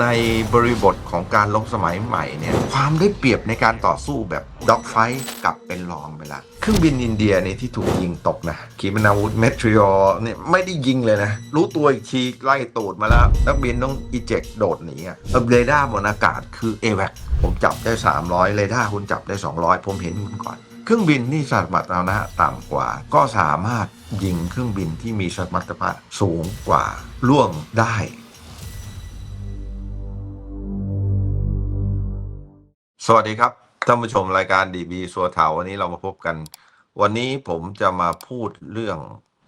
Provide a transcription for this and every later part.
ในบริบทของการลบสมัยใหม่เนี่ยความได้เปรียบในการต่อสู้แบบด็อกไฟกลับเป็นรองไปละเครื่องบินอินเดียเนี่ยที่ถูกยิงตกนะขีปนาวุธเมทริออเนี่ยไม่ได้ยิงเลยนะ รู้ตัวอีกทีไล่ตูดมาแล้ว นักบินต้องอีเจกโดดหนีอะเรดาร์บนอากาศคือ a w a c ผมจับได้ 300เรดาร์คุณจับได้ 200 ผมเห็นคุณก่อนเครื่องบินที่สมรรถนะต่ำกว่า ก็สามารถยิงเครื่องบินที่มีสมรรถภาพสูงกว่าล่วงได้ สวัสดีครับท่านผู้ชมรายการดีบีสัวเถาวันนี้เรามาพบกัน วันนี้ผมจะมาพูดเรื่อง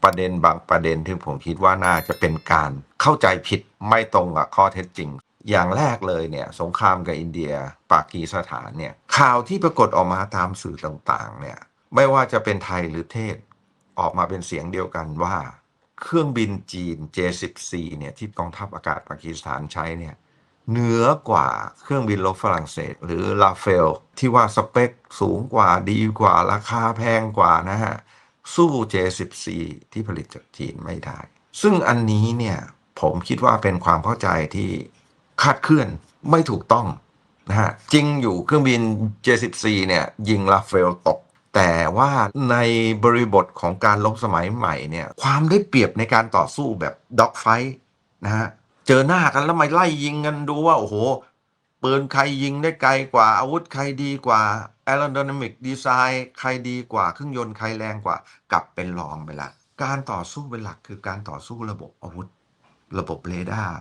ประเด็นบางประเด็นที่ผมคิดว่าน่าจะเป็นการเข้าใจผิดไม่ตรงกับข้อเท็จจริง อย่างแรกเลยเนี่ย สงครามกับอินเดีย ปากีสถานเนี่ย ข่าวที่ปรากฏออกมาตามสื่อต่างๆ เนี่ย ไม่ว่าจะเป็นไทยหรือเทศออกมาเป็นเสียงเดียวกันว่า เครื่องบินจีน J14 เนี่ยที่กองทัพอากาศปากีสถานใช้เนี่ย เหนือกว่าเครื่องบินรบฝรั่งเศส หรือลาเฟลที่ว่าสเปคสูงกว่าดีกว่าราคาแพงกว่านะฮะ สู้ J14 ที่ผลิตจากจีนไม่ได้ ซึ่งอันนี้เนี่ยผมคิดว่าเป็นความเข้าใจที่คาดเคลื่อนไม่ถูกต้องนะฮะจริงอยู่เครื่องบิน J14 เนี่ยยิงลาเฟลตก แต่ว่าในบริบทของการลบสมัยใหม่เนี่ยความได้เปรียบในการต่อสู้แบบด็อกไฟนะฮะ เจอหน้ากันแล้วมาไล่ยิงกันดูว่าโอ้โหปืนใครยิงได้ไกลกว่า อาวุธใครดีกว่า aerodynamic design ใครดีกว่า เครื่องยนต์ใครแรงกว่า กลับเป็นรองไปละ การต่อสู้เป็นหลักคือการต่อสู้ระบบอาวุธ ระบบเรดาร์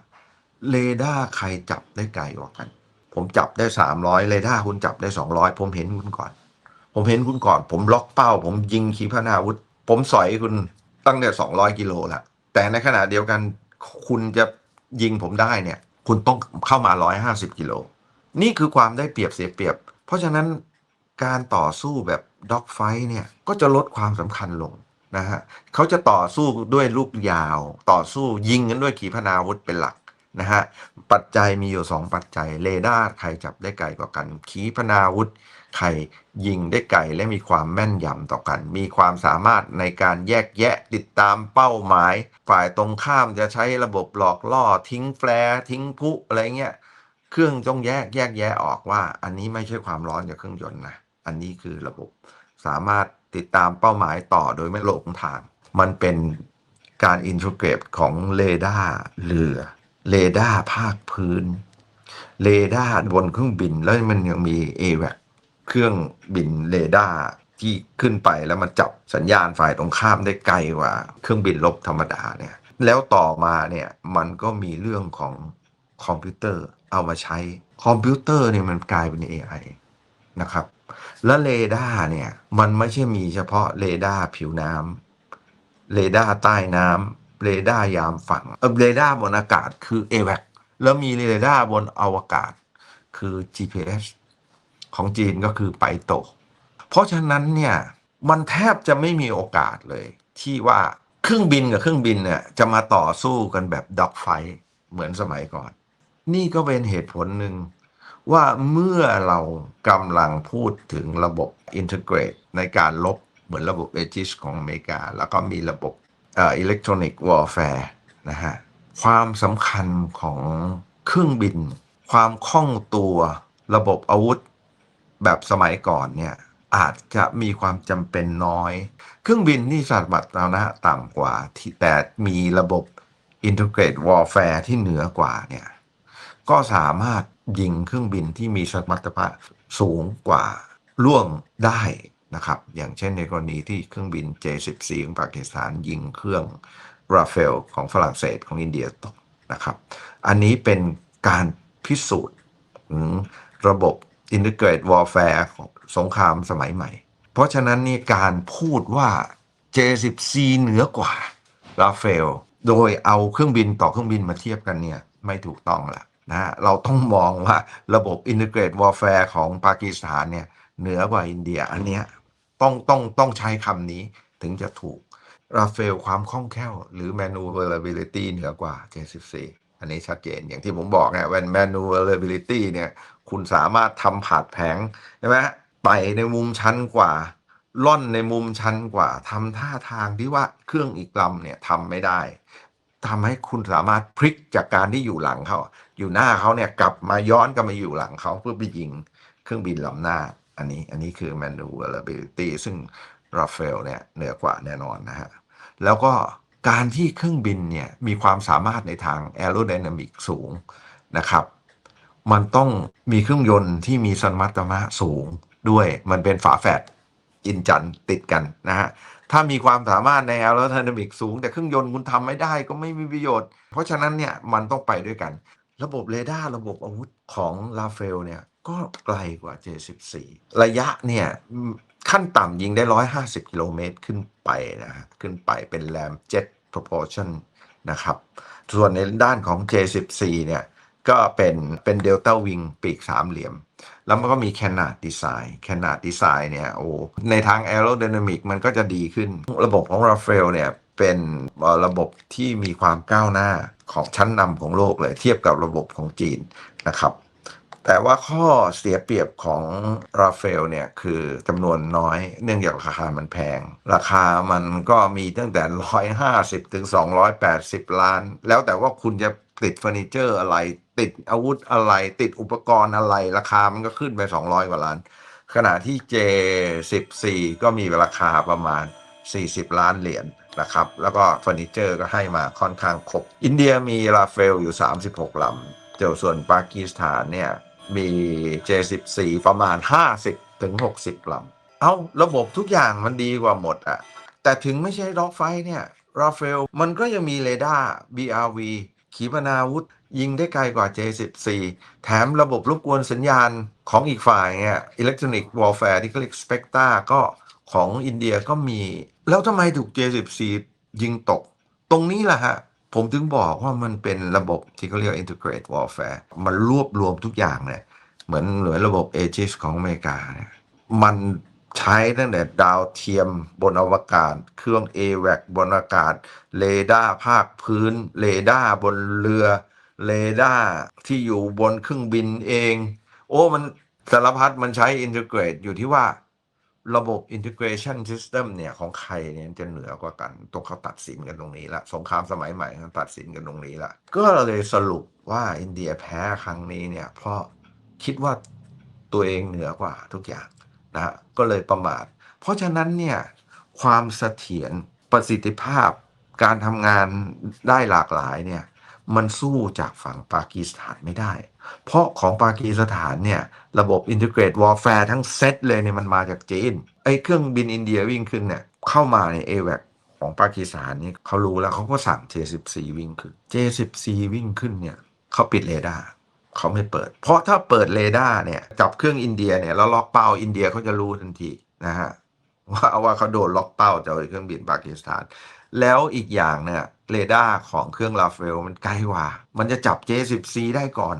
เรดาร์ใครจับได้ไกลกว่ากัน ผมจับได้300เรดาร์คุณจับได้200ผมเห็นคุณก่อน ผมเห็นคุณก่อน ผมล็อกเป้า ผมยิงขีปนาวุธ ผมสอยคุณตั้งแต่200กิโลละแต่ในขณะเดียวกันคุณจะ ยิงผมได้เนี่ย คุณต้องเข้ามา 150 กิโล นี่คือความได้เปรียบเสียเปรียบ เพราะฉะนั้นการต่อสู้แบบด็อกไฟเนี่ยก็จะลดความสำคัญลงนะฮะเขาจะต่อสู้ด้วยลูกยาว ต่อสู้ยิงกันด้วยขีปนาวุธเป็นหลัก นะฮะปัจจัยมีอยู่ 2 ปัจจัยเรดาร์ใครจับได้ไกลกว่ากัน ขีปนาวุธใครยิงได้ไกลและมีความแม่นยำต่อกัน มีความสามารถในการแยกแยะติดตามเป้าหมาย ฝ่ายตรงข้ามจะใช้ระบบหลอกล่อ ทิ้งแฟร์ทิ้งพุอะไรเงี้ยเครื่องต้องแยกแยกแยะออกว่า อันนี้ไม่ใช่ความร้อนจากเครื่องยนต์นะอันนี้คือระบบสามารถติดตามเป้าหมายต่อโดยไม่หลงทาง มันเป็นการอินทิเกรตของเรดาร์เรือ เรดาร์ภาคพื้น เรดาร์บนเครื่องบินแล้วมันยังมี a w a c เครื่องบินเรดาร์ที่ขึ้นไปแล้วมันจับสัญญาณฝ่ายตรงข้ามได้ไกลกว่า เครื่องบินลบธรรมดาเนี่ยแล้วต่อมาเนี่ยมันก็มีเรื่องของคอมพิวเตอร์เอามาใช้คอมพิวเตอร์เนี่ยมันกลายเป็น AI นะครับ แล้วเรดาร์เนี่ยมันไม่ใช่มีเฉพาะเรดาร์ผิวน้ำเรดาร์ใต้น้ำ เรดาร์ยามฝั่งเรดาร์บนอากาศคือ a w a c แล้วมีเรดาร์บนอวกาศคือ GPS ของจีนก็คือไปโต เพราะฉะนั้นเนี่ยมันแทบจะไม่มีโอกาสเลย ที่ว่าเครื่องบินกับเครื่องบินเนี่ยจะมาต่อสู้กันแบบด็อกไฟเหมือนสมัยก่อน นี่ก็เป็นเหตุผลหนึ่งว่าเมื่อเรากำลังพูดถึงระบบอินทิเกรตในการลบเหมือนระบบเอจิสของอเมริกา แล้วก็มีระบบ อิเล็กทรอนิกส์วอลแฟร์นะฮะความสำคัญของเครื่องบิน ความคล่องตัวระบบอาวุธแบบสมัยก่อนเนี่ยอาจจะมีความจำเป็นน้อย เครื่องบินที่สมรรถนะต่ำกว่าที่แต่มีระบบ Integrated Warfare ที่เหนือกว่าเนี่ยก็สามารถยิงเครื่องบินที่มีสมรรถภาพสูงกว่าล่วงได้ นะครับ อย่างเช่นในกรณีที่เครื่องบิน J14 ของปากีสถานยิงเครื่องราเฟลของฝรั่งเศสของอินเดียตกนะครับ อันนี้เป็นการพิสูจน์ระบบ Integrated Warfare ของสงครามสมัยใหม่ เพราะฉะนั้นนี่การพูดว่า J14 เหนือกว่าราเฟลโดยเอาเครื่องบินต่อเครื่องบินมาเทียบกันเนี่ยไม่ถูกต้องละนะฮะเราต้องมองว่าระบบ Integrated Warfare ของปากีสถานเนี่ยเหนือกว่าอินเดียอันเนี้ย ต้องต้องต้องใช้คำนี้ถึงจะถูกราเฟลความคล่องแคล่วหรือ maneuverability เหนือกว่า J14 อันนี้ชัดเจนอย่างที่ผมบอกเนี่ย when maneuverability เนี่ยคุณสามารถทำผาดแผงใช่ไหมไต่ในมุมชันกว่า ล่อนในมุมชันกว่าทำท่าทางที่ว่าเครื่องอีกลำเนี่ยทำไม่ได้ทำให้คุณสามารถพลิกจากการที่อยู่หลังเขาอยู่หน้าเขาเนี่ยกลับมาย้อนกลับมาอยู่หลังเขาเพื่อไปยิงเครื่องบินลำหน้า อันนี้อันนี้คือ maneuverability ซึ่งราฟเอลเนี่ยเหนือกว่าแน่นอนนะฮะ แล้วก็การที่เครื่องบินเนี่ยมีความสามารถในทาง aerodynamic สูงนะครับ มันต้องมีเครื่องยนต์ที่มีสมรรถนะสูงด้วยมันเป็นฝาแฝดอินจันติดกันนะฮะ ถ้ามีความสามารถใน aerodynamic สูง แต่เครื่องยนต์คุณทำไม่ได้ก็ไม่มีประโยชน์ เพราะฉะนั้นเนี่ยมันต้องไปด้วยกัน ระบบเรดาร์ระบบอาวุธของลาเฟลเนี่ย ก็ไกลกว่า J14 ระยะเนี่ยขั้นต่ำยิงได้ 150 กิโลเมตรขึ้นไปนะฮะขึ้นไปเป็นแรม Jet Proportion นะครับ ส่วนในด้านของ J14 เนี่ยก็เป็นเป็นเดลต้าวิงปีกสามเหลี่ยม แล้วมันก็มีแคนาดดีไซน์แคนาดดีไซน์เนี่ยโอ้ในทางแอโร d y นามิกมันก็จะดีขึ้น ระบบของราฟาเอลเนี่ยเป็นระบบที่มีความก้าวหน้าของชั้นนำของโลกเลย เทียบกับระบบของจีนนะครับ แต่ว่าข้อเสียเปรียบของราฟเอลเนี่ยคือจำนวนน้อย เนื่องจากราคามันแพง ราคามันก็มีตั้งแต่ 150 ถึง 280 ล้าน แล้วแต่ว่าคุณจะติดเฟอร์นิเจอร์อะไร ติดอาวุธอะไร ติดอุปกรณ์อะไร ราคามันก็ขึ้นไป 200 กว่าล้าน ขณะที่ J14 ก็มีราคาประมาณ 40 ล้านเหรียญนะครับแล้วก็เฟอร์นิเจอร์ก็ให้มาค่อนข้างครบ อินเดียมีราฟเอลอยู่ 36ลำเจ้าส่วนปากีสถานเนี่ย มี J14 ประมาณ 50ถึง60 ลำ เอาระบบทุกอย่างมันดีกว่าหมดอะแต่ถึงไม่ใช่ด็อกไฟเนี่ยราฟาเอลมันก็ยังมีเรดาร์ BRV ขีปนาวุธ ยิงได้ไกลกว่า J14 แถมระบบรบกวนสัญญาณของอีกฝ่ายเนี่ยอิเล็กทรอนิกส์วอลแฟร์ที่เขาเรียก Spectra ก็ของอินเดียก็มี แล้วทำไมถูก J14 ยิงตก ตรงนี้แหละฮะ ผมถึงบอกว่ามันเป็นระบบที่เขาเรียก integrate warfare มันรวบรวมทุกอย่างเนี่ยเหมือนเหมือนระบบเอจิสของอเมริกาเนี่ยมันใช้ตั้งแต่ดาวเทียมบนอวกาศ เครื่อง a w a c บนอากาศ เรดาร์ภาคพื้น เรดาร์บนเรือ เรดาร์ที่อยู่บนเครื่องบินเอง โอ้มันสารพัดมันใช้ integrate อยู่ที่ว่า ระบบ integration system เนี่ย ของใครเนี่ยจะเหนือกว่ากันตรงเขาตัดสินกันตรงนี้ละสงครามสมัยใหม่เขาตัดสินกันตรงนี้ละก็เลยสรุปว่าอินเดียแพ้ครั้งนี้เนี่ย เพราะคิดว่าตัวเองเหนือกว่าทุกอย่างนะฮะก็เลยประมาท เพราะฉะนั้นเนี่ยความเสถียรประสิทธิภาพการทำงานได้หลากหลายเนี่ย มันสู้จากฝั่งปากีสถานไม่ได้ เพราะของปากีสถานเนี่ย ระบบ Integrate Warfare ทั้งเซตเลยเนี่ยมันมาจากจีน ไอ้เครื่องบินอินเดียวิ่งขึ้นเนี่ย เข้ามาใน a w a c ของปากีสถานนี่เขารู้แล้วเขาก็สั่ง J14 วิ่งขึ้น J14 วิ่งขึ้นเนี่ยเขาปิดเรดาร์เขาไม่เปิด เพราะถ้าเปิดเรดาร์เนี่ยจับเครื่องอินเดียเนี่ยแล้วล็อกเป้าอินเดียเขาจะรู้ทันทีนะฮะว่าว่าเขาโดนล็อกเป้าจากเครื่องบินปากีสถาน แล้วอีกอย่างเนี่ย เรดาร์ของเครื่องราฟเอลมันไกลกว่า มันจะจับ J14 ได้ก่อน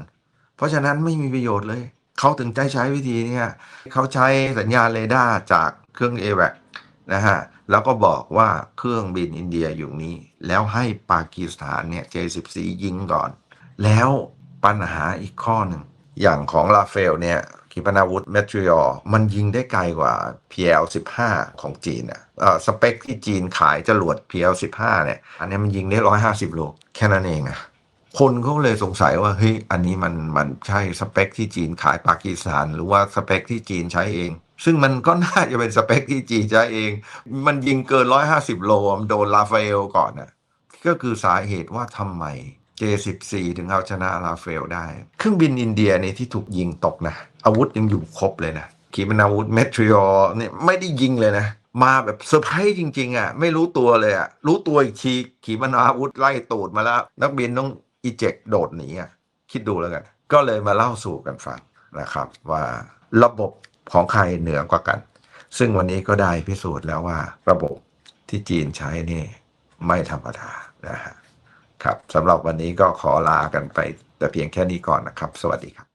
เพราะฉะนั้นไม่มีประโยชน์เลย เขาถึงได้ใช้วิธีนี่ยเขาใช้สัญญาณเรดาร์จากเครื่อง a w a c นะฮะ แล้วก็บอกว่าเครื่องบินอินเดียอยู่นี้ แล้วให้ปากีสถานเนี่ย J14 ยิงก่อน แล้วปัญหาอีกข้อหนึ่ง อย่างของราเอลเนี่ย ขีปนาวุธเมทริออมันยิงได้ไกลกว่า PL15 ของจีนอะสเปคที่จีนขายจรวด PL15 เนี่ย อันนี้มันยิงได้ 150 โล แค่นั้นเองอะคนเขาเลยสงสัยว่าเฮ้ยอันนี้มันมันใช่สเปคที่จีนขายปากีสถาน หรือว่าสเปคที่จีนใช้เอง ซึ่งมันก็น่าจะเป็นสเปคที่จีนใช้เอง มันยิงเกิน 150 โลมันโดนราฟาเอลก่อนน่ะก็คือสาเหตุว่าทำไม J14 ถึงเอาชนะราฟาเอลได้ เครื่องบินอินเดียเนี่ยที่ถูกยิงตกนะ อาวุธยังอยู่ครบเลยนะขีปนาวุธเมทริออเนี่ยไม่ได้ยิงเลยนะ มาแบบเซอร์ไพรส์จริง ๆ อะ ไม่รู้ตัวเลยอะ รู้ตัวอีกทีขีปนาวุธไล่ตูดมาแล้ว นักบินต้องอีเจกโดดหนีอะ คิดดูแล้วกัน ก็เลยมาเล่าสู่กันฟังนะครับ ว่าระบบของใครเหนือกว่ากัน ซึ่งวันนี้ก็ได้พิสูจน์แล้วว่า ระบบที่จีนใช้นี่ไม่ธรรมดานะฮะครับสำหรับวันนี้ก็ขอลากันไป แต่เพียงแค่นี้ก่อนนะครับ สวัสดีครับ